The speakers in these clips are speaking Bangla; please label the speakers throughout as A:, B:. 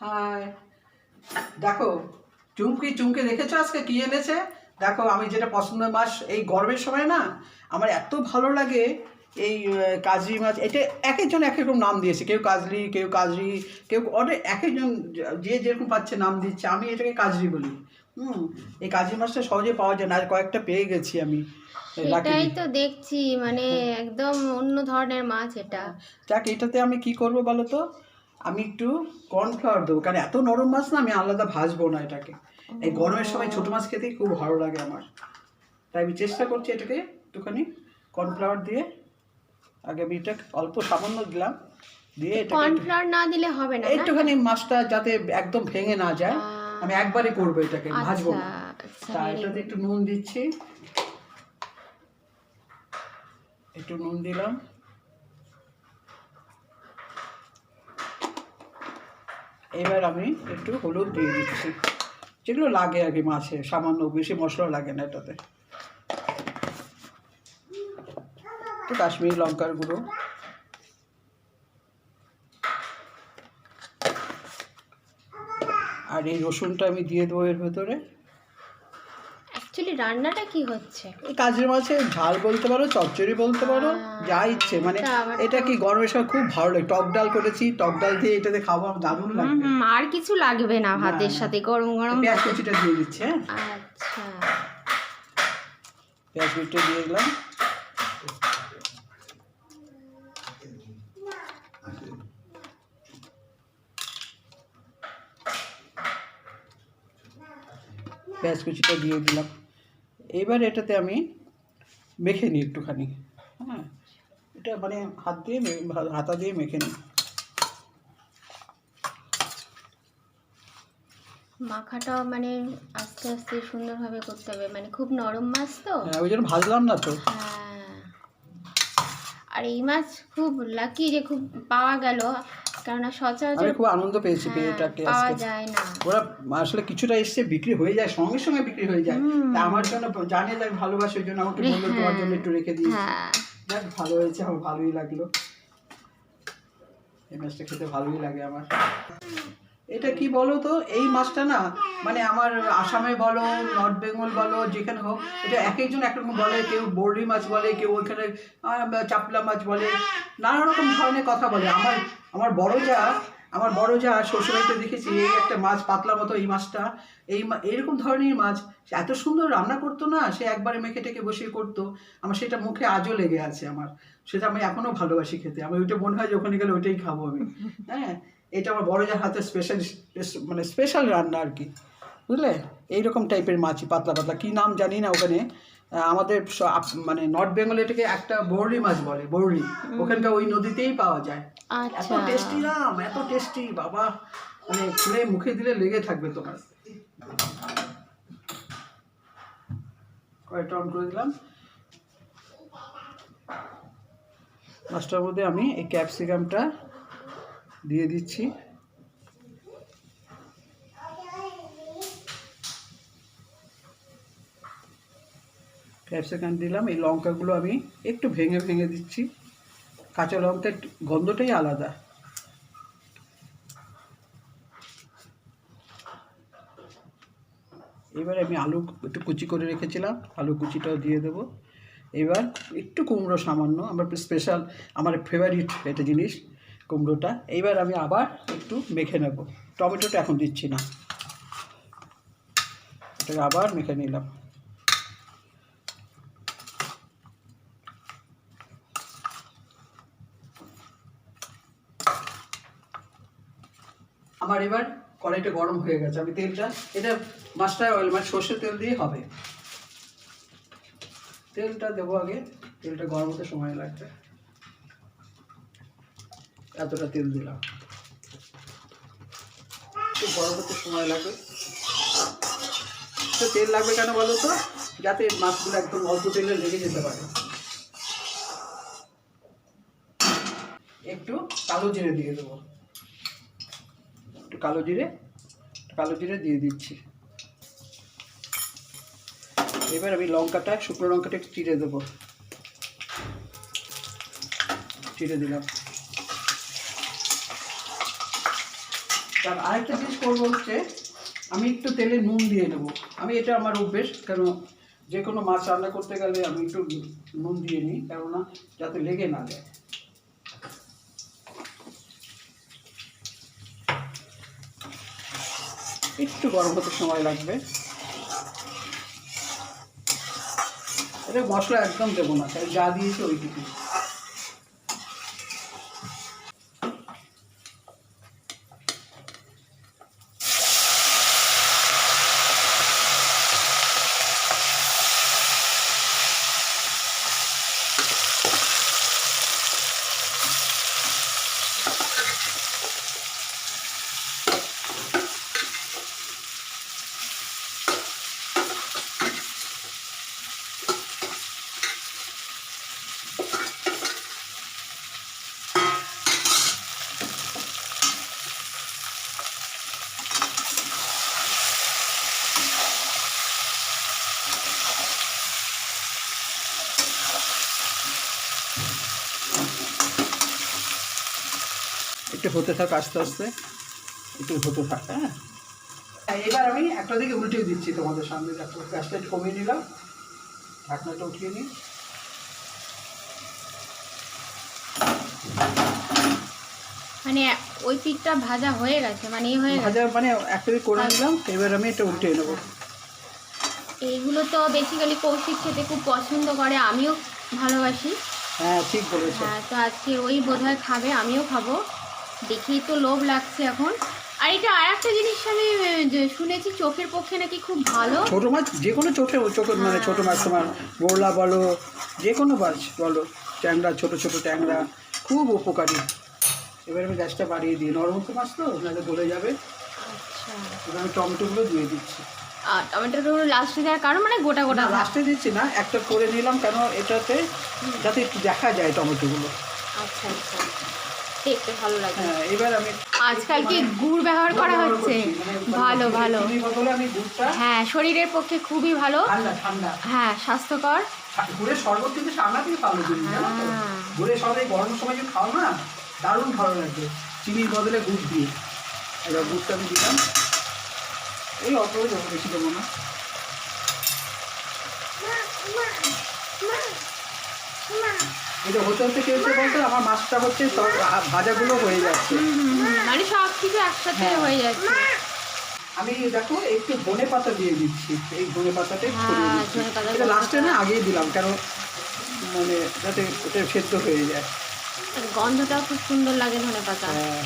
A: হাই দেখো চুমকি চুমকি দেখেছ আজকে? কি এনেছে? দেখো আমি যেটা পছন্দের মাছ এই গরমের সময় না আমার এত ভালো লাগে এই কাজরি মাছ। এটা এক একজন এক রকম নাম দিয়েছে। কেউ কাজরি কেউ কাজরি কেউ অনেক এক একজন যে যেরকম পাচ্ছে নাম দিচ্ছে। আমি এটাকে কাজরি বলি। হুম এই কাজরি মাছটা সহজে পাওয়া যায় না। আর কয়েকটা পেয়ে গেছি আমি।
B: এটাই তো দেখছি মানে একদম অন্য ধরনের মাছ এটা।
A: যাক এটাতে আমি কি করব বলো তো? আমি একটু কর্নফ্লাওয়ার দেবো কারণ এত নরম মাছ না আমি আলাদা ভাজবো না এটাকে। এই গরমের সময় ছোটো মাছ খেতেই খুব ভালো লাগে আমার। তাই আমি চেষ্টা করছি এটাকে একটুখানি কর্নফ্লাওয়ার দিয়ে আগে আমি এটা অল্প সামান্য দিলাম দিয়ে একটু-
B: কর্নফ্লাওয়ার না দিলে হবে না?
A: একটুখানি মাছটা যাতে একদম ভেঙে না যায় আমি একবারে করব এটাকে ভাজবো
B: আচ্ছা
A: না।
B: আচ্ছা
A: তা এটাতে একটু নুন দিচ্ছি। একটু নুন দিলাম। এবার আমি একটু হলুদ দিয়ে দিচ্ছি। যেগুলো লাগে আর কি মাছে, সামান্য বেশি মশলা লাগে না এটাতে। একটু কাশ্মীরি লঙ্কার গুঁড়ো। আর এই রসুনটা আমি দিয়ে দেবো এর ভেতরে।
B: অ্যাকচুয়ালি রান্নাটা কি হচ্ছে?
A: কাজের মাছে ঝাল বলতে পারো চচ্চড়ি বলতে পারো যা ইচ্ছে। মানে
B: এটা
A: কি গরমের সময় খুব ভালো লাগে। টক ডাল করেছি টক ডাল দিয়ে এটাতে খাব আমার দারুণ লাগবে।
B: আর কিছু লাগবে না ভাতের সাথে গরম গরম।
A: পেঁয়াজ কুচিটা দিয়ে দিচ্ছে হ্যাঁ?
B: আচ্ছা।
A: পেঁয়াজ কুচিটা দিয়ে দিলাম। পেঁয়াজ কুচিটা দিয়ে দিলাম। এবার এটাতে আমি মেখে নিই একটুখানি। হ্যাঁ এটা মানে হাত দিয়ে হাতা দিয়ে মেখে নিই।
B: মাখাটা মানে আস্তে আস্তে সুন্দরভাবে করতে হবে মানে খুব নরম মাছ তো।
A: হ্যাঁ ওই জন্য ভাজলাম না তো।
B: হ্যাঁ। আর এই মাছ খুব লাকি যে খুব পাওয়া গেল। কেননা
A: আমি
B: সচরাচর
A: খুব আনন্দ পেয়েছি পেয়েটাকে
B: হ্যাঁ, পাওয়া যায় না।
A: ওরা আসলে কিছুটা এসছে বিক্রি হয়ে যায় সঙ্গে সঙ্গে বিক্রি হয়ে যায়। তা আমার জন্য জানে যে ভালোবাসার ভালোবাসি ওই জন্য আমাকে বলল
B: হ্যাঁ।
A: তোমার জন্য একটু রেখে দিই
B: হ্যাঁ।
A: যাক ভালো হয়েছে আমার ভালোই লাগল। এই মাছটা খেতে ভালোই লাগে আমার। এটা কি বলো তো? এই মাছটা না মানে আমার আসামে বলো, নর্থ বেঙ্গল বলো, যেখানে হোক, এটা এক একজন এক রকম বলে, কেউ বর্ডি মাছ বলে, কেউ ওইখানে চাপলা মাছ বলে, নানা রকম ধরনের কথা বলে। আমার আমার বড় যা, আমার বড় যা শ্বশুরবাড়িতে দেখেছি, এই একটা মাছ পাতলা মতো এই মাছটা, এই মা- এইরকম ধরনের মাছ এত সুন্দর রান্না করতো না, সে একবারে মেখে টেকে বসিয়ে করতো, আমার সেটা মুখে আজও লেগে আছে আমার। সেটা আমি এখনও ভালোবাসি খেতে, আমি ওইটা মনে হয় যে ওখানে গেলে ওইটাই খাব আমি। হ্যাঁ? এটা আমার বড় যার হাতে স্পেশাল মানে স্পেশাল রান্না আর কি বুঝলে? এইরকম টাইপের মাছই পাতলা পাতলা কী নাম জানি না ওখানে। আমাদের মানে নর্থ বেঙ্গল এটাকে একটা বৌরি মাছ বলে বৌরি ওখানকার ওই নদীতেই পাওয়া যায়। এত
B: আচ্ছা
A: টেস্টি নাম এত টেস্টি বাবা। মানে খুলে মুখে দিলে লেগে থাকবে তোমার। কয়েকটা অন করে দিলাম। মাছটার মধ্যে আমি এই ক্যাপসিকামটা দিয়ে দিচ্ছি। ক্যাপসিকাম দিলাম, এই লঙ্কাগুলো আমি একটু ভেঙে ভেঙে দিচ্ছি। কাঁচা লঙ্কার গন্ধটাই আলাদা। এবার আমি আলু একটু কুচি করে রেখেছিলাম, আলু কুচিটাও দিয়ে দেবো। এবার একটু কুমড়ো সামান্য, আমার স্পেশাল আমার ফেভারিট এটা জিনিস কুমড়োটা। এইবার আমি আবার একটু মেখে নেব। টমেটোটা এখন দিচ্ছি না। এটাকে আবার মেখে নিলাম। আমার এবার কড়াইটা গরম হয়ে গেছে। আমি তেলটা, এটা মাস্টার অয়েল মানে সর্ষের তেল দিয়ে হবে। তেলটা দেবো আগে। তেলটা গরম হতে সময় লাগবে। এতটা তেল দিলাম। একটু গরম সময় লাগবে। তো তেল লাগবে কেন বলো তো? যাতে মাছগুলো একদম অল্প তেলে লেগে যেতে পারে। একটু কালো জিরে দিয়ে দেবো। একটু কালো জিরে কালো জিরে দিয়ে দিচ্ছি। এবার আমি লঙ্কাটা, শুকনো লঙ্কাটা একটু চিড়ে দেবো। চিড়ে দিলাম। আর আরেকটা জিনিস করব হচ্ছে, আমি একটু তেলে নুন দিয়ে নেব। আমি এটা আমার অভ্যেস, কেন যে কোনো মাছ রান্না করতে গেলে আমি একটু নুন দিয়ে নিই, কেননা যাতে লেগে না যায়। একটু গরম হতে সময় লাগবে। এটা মশলা একদম দেবো না, তাই যা দিয়েছি ওইটুকু একটু হতে থাক আস্তে আস্তে। একটু হতে থাক হ্যাঁ? হ্যাঁ, এবার আমি একটা দিকে উল্টে দিচ্ছি তোমাদের সামনে দেখো গ্যাসটা একটু কমিয়ে নিলাম। ঢাকনাটা উঠিয়ে নিই।
B: মানে ওই পিঠটা ভাজা হয়ে গেছে মানে এই হয়ে
A: ভাজা মানে একটা দিকে করে নিলাম এবার আমি এটা উল্টে নেব।
B: এইগুলো তো বেসিক্যালি কৌশিক খেতে খুব পছন্দ করে আমিও ভালোবাসি।
A: হ্যাঁ ঠিক বলেছ।
B: হ্যাঁ তো আজকে ওই বোধহয় খাবে আমিও খাব। দেখেই তো লোভ লাগছে এখন। আর এটা আর একটা জিনিস আমি শুনেছি চোখের পক্ষে নাকি খুব ভালো।
A: ছোটো মাছ যে কোনো চোখে চোখের মানে ছোটো মাছ তোমার বোরলা বলো যে কোনো মাছ বলো ট্যাংরা ছোটো ছোটো ট্যাংরা খুব উপকারী। এবার আমি গ্যাসটা বাড়িয়ে দিই। নরম তো মাছ তো নাহলে গলে যাবে।
B: আচ্ছা।
A: এবার আমি টমেটোগুলো দিয়ে দিচ্ছি।
B: আর টমেটোটা লাস্টে দেওয়ার কারণ মানে গোটা গোটা
A: লাস্টে দিচ্ছি না একটা করে নিলাম কেন এটাতে? যাতে একটু দেখা যায় টমেটোগুলো।
B: আচ্ছা আচ্ছা। দেখতে ভালো লাগে।
A: হ্যাঁ এবার আমি
B: আজকাল কি গুড় ব্যবহার করা হচ্ছে?
A: মানে
B: ভালো ভালো। হ্যাঁ শরীরের পক্ষে খুবই ভালো। হ্যাঁ স্বাস্থ্যকর।
A: গুড়ের শরবত কিন্তু থেকে ভালো জিনিস জানো তো?
B: হ্যাঁ।
A: গুড়ের শরবত গরমের সময় যদি খাও না দারুণ ভালো লাগবে। চিনির বদলে গুড় দিয়ে। এবার গুড়টা আমি দিলাম। এই অল্প বেশি দেবো না। এটা হতে হতে কি হচ্ছে বলতে আমার মাছটা হচ্ছে সব ভাজাগুলো হয়ে যাচ্ছে।
B: মানে সব কিছু একসাথে
A: হ্যাঁ।
B: হয়ে যাচ্ছে
A: আমি দেখো একটু ধনে পাতা দিয়ে দিচ্ছি এই ধনে পাতাটা ছড়িয়ে
B: হ্যাঁ,
A: দিচ্ছি এটা লাস্টে না আগেই দিলাম কারণ মানে যাতে ওটা সেদ্ধ হয়ে যায়
B: গন্ধটাও খুব সুন্দর লাগে ধনে পাতা
A: হ্যাঁ।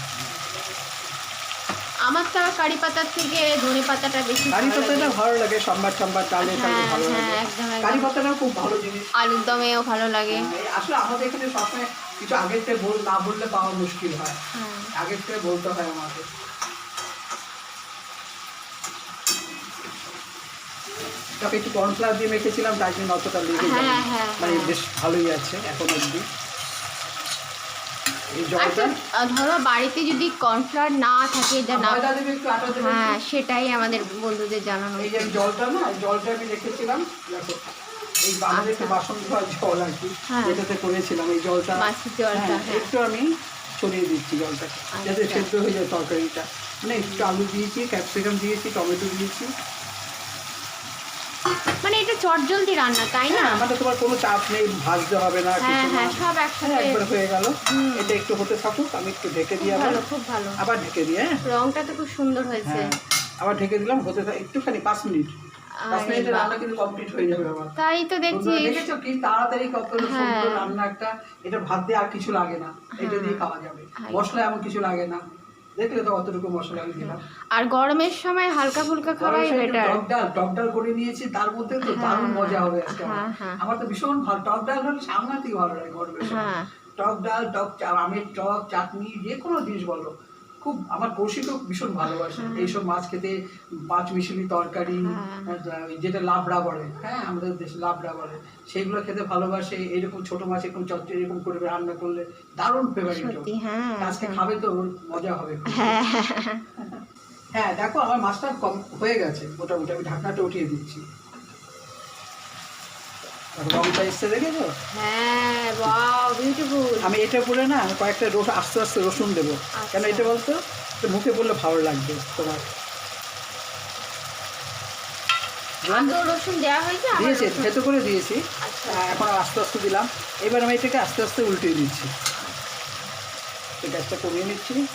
B: আমার তো কারি পাতার থেকে ধনে পাতাটা বেশি
A: কারি
B: ভালো লাগে।
A: পাতাটা ভালো লাগে সম্বার সম্বার চালে
B: হ্যাঁ,
A: ভালো
B: হ্যাঁ,
A: লাগে। কারি পাতাটাও খুব ভালো জিনিস।
B: আলুর দমেও ভালো লাগে।
A: হ্যাঁ, আসলে আমাদের এখানে সবসময় কিছু আগের থেকে বল না বললে পাওয়া মুশকিল হয়। আগের থেকে বলতে হয় আমাকে তারপরে একটু কর্নফ্লাওয়ার দিয়ে মেখেছিলাম তাই জন্য অতটা লেগে যায়
B: হ্যাঁ, হ্যাঁ,
A: মানে। বেশ ভালোই আছে এখন অবধি।
B: আচ্ছা ধরো বাড়িতে যদি কর্নফ্লাওয়ার না থাকে হ্যাঁ সেটাই আমাদের বন্ধুদের জানানো
A: এই যে জলটা না জলটা আমি রেখেছিলাম এই আমাদের একটু বাসন ধোয়ার জল আর কি
B: হ্যাঁ।
A: যেটাতে করেছিলাম এই জলটা। হ্যাঁ,
B: হ্যাঁ।
A: একটু আমি ছড়িয়ে দিচ্ছি জলটা যাতে
B: আচ্ছা।
A: সেদ্ধ হয়ে যায় তরকারিটা। মানে একটু আলু দিয়েছি ক্যাপসিকাম দিয়েছি টমেটো দিয়েছি।
B: চটজলদি রান্না তাই না?
A: হ্যাঁ তোমার কোনো চাপ নেই ভাজতে হবে না
B: হ্যাঁ হ্যাঁ সব
A: হ্যাঁ,
B: একসাথে।
A: একবার হয়ে গেল। এটা একটু হতে থাকুক আমি একটু ঢেকে
B: খুব
A: দিয়ে
B: ভালো খুব ভালো।
A: আবার ঢেকে দিয়ে হ্যাঁ।
B: রংটা তো খুব সুন্দর হয়েছে।
A: হ্যাঁ আবার ঢেকে দিলাম হতে একটুখানি পাঁচ মিনিট।
B: তাই তো দেখছি।
A: দেখেছ কি তাড়াতাড়ি কত। সুন্দর রান্না একটা এটা ভাত দিয়ে আর কিছু লাগে না। এটা দিয়ে খাওয়া যাবে। মশলা এমন কিছু লাগে না। দেখলে তো অতটুকু মশলা আমি দিলাম।
B: আর গরমের সময় হালকা ফুলকা খাওয়াই বেটার
A: টক ডাল টক ডাল করে নিয়েছি তার মধ্যে তো দারুণ মজা হবে আজকে আমার।
B: হ্যাঁ, হ্যাঁ।
A: আমার তো ভীষণ ভালো টক ডাল হলে সাংঘাতিক ভালো লাগে গরমের সময়।
B: হ্যাঁ।
A: টক ডাল টক চা- আমের টক চাটনি যে কোনো জিনিস বলো। খুব আমার কৌশিকও ভীষণ ভালোবাসে। এইসব মাছ খেতে পাঁচ মিশালি তরকারি
B: হ্যাঁ।
A: যেটা লাবড়া বলে হ্যাঁ আমাদের দেশে লাবড়া বলে সেগুলো খেতে ভালোবাসে। এরকম ছোট মাছ এরকম চচ্চড়ি এরকম করে রান্না করলে দারুণ ফেভারিট
B: হ্যাঁ
A: আজকে খাবে তো মজা হবে।
B: হ্যাঁ।
A: হ্যাঁ দেখো আমার মাছটা কম হয়ে গেছে। মোটামুটি আমি ঢাকনাটা উঠিয়ে দিচ্ছি। রংটা এসছে দেখেছ?
B: হ্যাঁ বাহ বিউটিফুল
A: আমি এটা করে না কয়েকটা রসুন আস্তে আস্তে রসুন দেবো। কেন
B: আচ্ছা।
A: এটা বলতো? মুখে বললে ভালো লাগবে তোমার। দিয়েছি
B: রসুন-
A: করে দিয়েছি।
B: আচ্ছা।
A: এখন আস্তে আস্তে দিলাম। এবার আমি এটাকে আস্তে আস্তে উল্টে দিচ্ছি। তো গ্যাসটা কমিয়ে নিচ্ছি।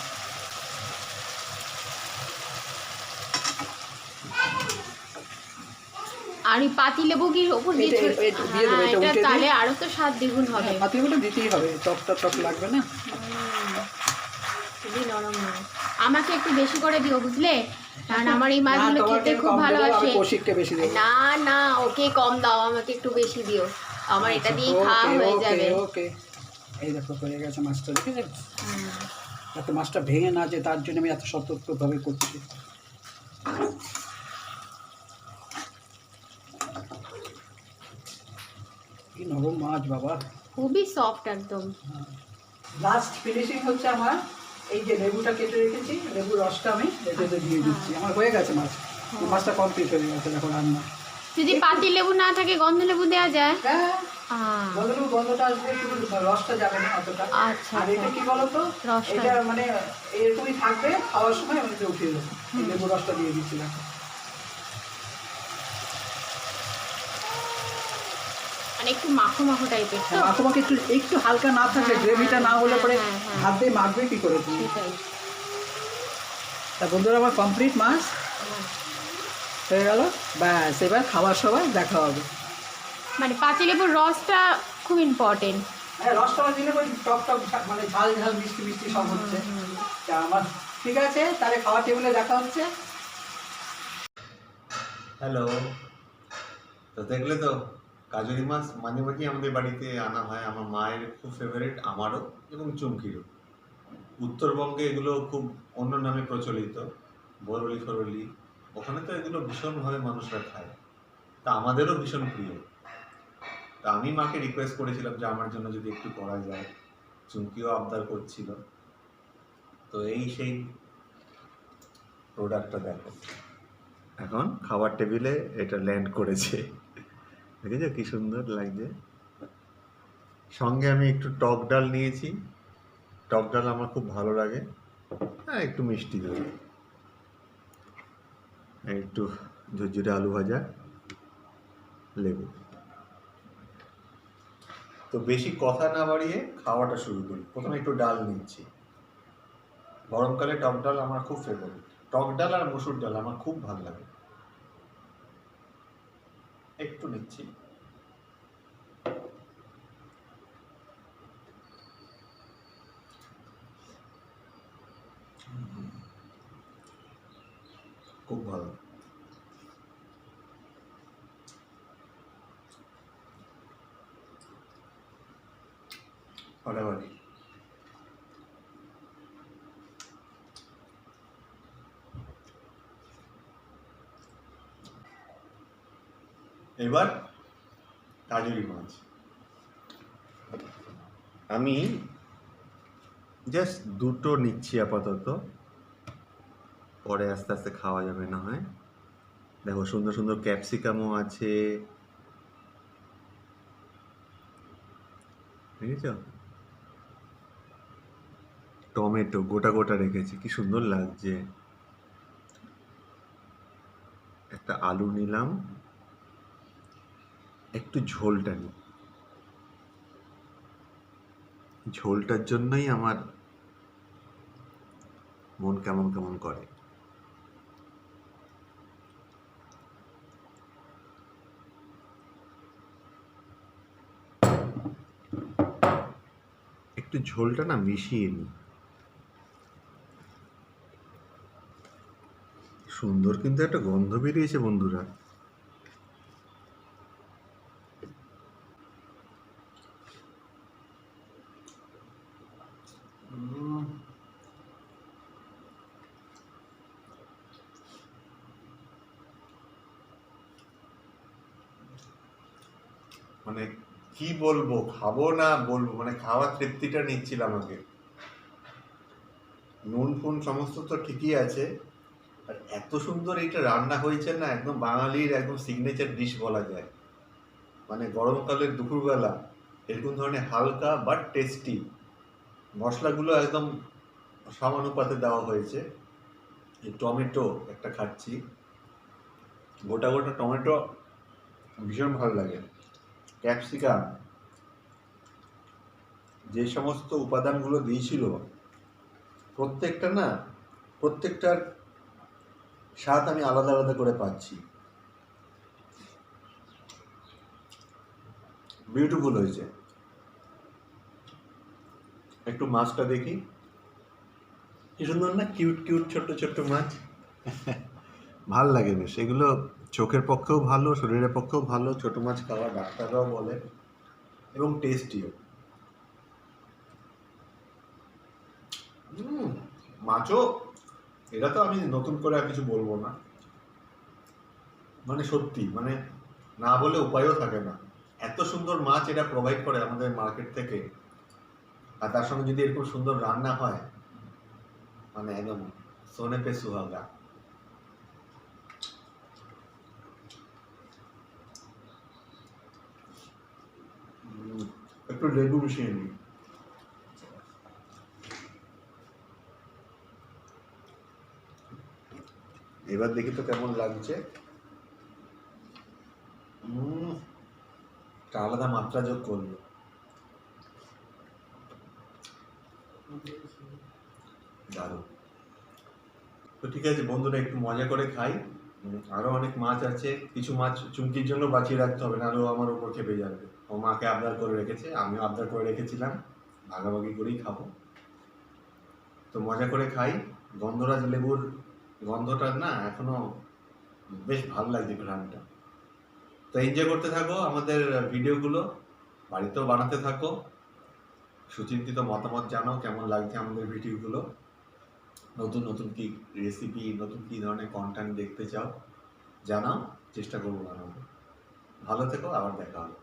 B: আর পাতি লেবু কি ওপর দিয়ে
A: এটা-
B: ছড়ি-
A: এটা দিয়ে দেবো,
B: হ্যাঁ,
A: এটা দিই।
B: তাহলে আরও তো স্বাদ দ্বিগুণ হবে।
A: পাতি পাতিগুলো দিতেই হবে টকটা টক টক লাগবে না?
B: খুবই নরম মাছ আমাকে একটু বেশি করে দিও বুঝলে? কারণ আমার এই মাছগুলো
A: না, তোমাকে
B: খেতে খুব
A: কম দেবো,
B: ভালোবাসে
A: আমি কৌশিককে বেশি দেবো।
B: না না ওকে কম দাও আমাকে একটু বেশি দিও। আমার এটা দিয়ে
A: ওকে,
B: খাওয়া হয়ে
A: ওকে,
B: যাবে।
A: ওকে। এই দেখো হয়ে গেছে মাছটা দেখেছ?
B: হুম।
A: যাতে মাছটা ভেঙে না যায় তার জন্য আমি এত সতর্কভাবে করছি। কি নরম মাছ বাবা।
B: খুবই সফট একদম।
A: লাস্ট ফিনিশিং হচ্ছে আমার এই যে লেবুটা কেটে রেখেছি লেবুর রসটা আমি এটাতে দিয়ে দিচ্ছি। আমার হয়ে গেছে মাছ। মাছটা কমপ্লিট হয়ে গেছে এখন রান্না।
B: যদি পাতি লেবু না থাকে গন্ধ লেবু দেওয়া যায়?
A: হ্যাঁ।
B: আহ,
A: গন্ধটা আসবে শুধু রসটা যাবে না অতটা।
B: আচ্ছা,
A: আর এটা
B: আচ্ছা।
A: কি বলতো?
B: রসটা।
A: এটা মানে এরকমই থাকবে খাওয়ার সময় আমি উঠিয়ে দেবো। লেবু রসটা দিয়ে দিচ্ছিলাম
B: মানে একটু মাখো মাখো টাইপের
A: একটু একটু হালকা না থাকলে
B: হ্যাঁ,
A: গ্রেভিটা না হলে
B: হ্যাঁ,
A: পরে
B: হ্যাঁ, হ্যাঁ।
A: হাত দিয়ে মাখবে কি করে তা বন্ধুরা আমার কমপ্লিট মাছ।
B: হ্যাঁ।
A: গেল। ব্যাস এবার খাবার সময় দেখা হবে।
B: মানে পাতি লেবুর রসটা খুব ইম্পর্টেন্ট
A: হ্যাঁ রসটা দিলে ওই টক টক মানে ঝাল ঝাল মিষ্টি মিষ্টি সব হচ্ছে। তা আমার ঠিক আছে তাহলে খাওয়ার টেবিলে দেখা হচ্ছে।
C: হ্যালো তো দেখলে তো? কাজুরি মাছ মাঝে মাঝে আমাদের বাড়িতে আনা হয়। আমার মায়ের খুব ফেভারিট আমারও এবং চুমকিরও। উত্তরবঙ্গে এগুলো খুব অন্য নামে প্রচলিত বরলি ফরলি ওখানে তো এগুলো ভীষণভাবে মানুষরা খায়। তা আমাদেরও ভীষণ প্রিয়। তা আমি মাকে রিকোয়েস্ট করেছিলাম যে আমার জন্য যদি একটু করা যায়। চুমকিও আবদার করছিল। তো এই সেই প্রোডাক্টটা দেখো। এখন খাবার টেবিলে এটা ল্যান্ড করেছে। দেখেছ কি সুন্দর লাগছে? সঙ্গে আমি একটু টক ডাল নিয়েছি। টক ডাল আমার খুব ভালো লাগে। হ্যাঁ একটু মিষ্টি দেবো একটু ঝুরঝুরে আলু ভাজা, লেবু। তো বেশি কথা না বাড়িয়ে খাওয়াটা শুরু করি। প্রথমে একটু ডাল নিচ্ছি। গরমকালে টক ডাল আমার খুব ফেভারিট টক ডাল আর মসুর ডাল আমার খুব ভালো লাগে। একটু নিচ্ছি। খুব ভালো। ফাটাফাটি এবার কাজুরি মাছ আমি জাস্ট দুটো নিচ্ছি আপাতত। পরে আস্তে আস্তে খাওয়া যাবে না হয়। দেখো, সুন্দর সুন্দর ক্যাপসিকামও আছে। দেখেছ? টমেটো, গোটা গোটা রেখেছি, কি সুন্দর লাগছে। একটা আলু নিলাম। একটু ঝোলটা নিই। ঝোলটার জন্যই আমার মন কেমন কেমন করে। একটু ঝোলটা না মিশিয়ে নিই। সুন্দর কিন্তু একটা গন্ধ বেরিয়েছে বন্ধুরা। মানে কি বলব, খাব না বলব মানে খাওয়ার তৃপ্তিটা নিচ্ছিলাম আগে। নুন ফুন সমস্ত তো ঠিকই আছে, আর এত সুন্দর এটা রান্না হয়েছে না, একদম বাঙালির একদম সিগনেচার ডিশ বলা যায়। মানে গরমকালের দুপুরবেলা, এরকম ধরনের হালকা বাট টেস্টি মশলাগুলো একদম সমানুপাতে দেওয়া হয়েছে। এই টমেটো একটা খাচ্ছি। গোটা গোটা টমেটো ভীষণ ভালো লাগে। ক্যাপসিকাম যে সমস্ত উপাদানগুলো দিয়েছিল, প্রত্যেকটা না, প্রত্যেকটার স্বাদ আমি আলাদা আলাদা করে পাচ্ছি। বিউটিফুল হয়েছে। একটু মাছটা দেখি। কি সুন্দর না? কিউট কিউট ছোট্ট ছোট্ট মাছ। ভালো লাগে বেশ এগুলো চোখের পক্ষেও ভালো, শরীরের পক্ষেও ভালো, ছোট মাছ খাওয়া ডাক্তাররাও বলে এবং টেস্টিও। মাছও, এটা তো আমি নতুন করে আর কিছু বলব না। মানে সত্যি মানে না বলে উপায়ও থাকে না। এত সুন্দর মাছ এটা প্রোভাইড করে আমাদের মার্কেট থেকে, আর তার সঙ্গে যদি এরকম সুন্দর রান্না হয় মানে একদম সোনে পে সুহাগা। একটু লেবু মিশিয়ে নিই এবার দেখি তো কেমন লাগছে। একটা আলাদা মাত্রা যোগ করল। দারুণ। তো ঠিক আছে, বন্ধুরা, একটু মজা করে খাই। উম, আরও অনেক মাছ আছে। কিছু মাছ চুমকির জন্য বাঁচিয়ে রাখতে হবে নাহলে ও আমার উপর খেপে যাবে। ও মাকে আবদার করে রেখেছে আমিও আবদার করে রেখেছিলাম। ভাগাভাগি করেই খাব। তো মজা করে খাই। গন্ধরাজ লেবুর গন্ধটা না এখনও বেশ ভালো লাগছে ঘ্রাণটা। তো এনজয় করতে থাকো আমাদের ভিডিওগুলো বাড়িতেও বানাতে থাকো। সুচিন্তিত মতামত জানাও কেমন লাগছে আমাদের ভিডিওগুলো। নতুন নতুন কি রেসিপি নতুন কি ধরনের কন্টেন্ট দেখতে চাও, জানাও, চেষ্টা করব বানাবো। ভালো থেকো, আবার দেখা হবে।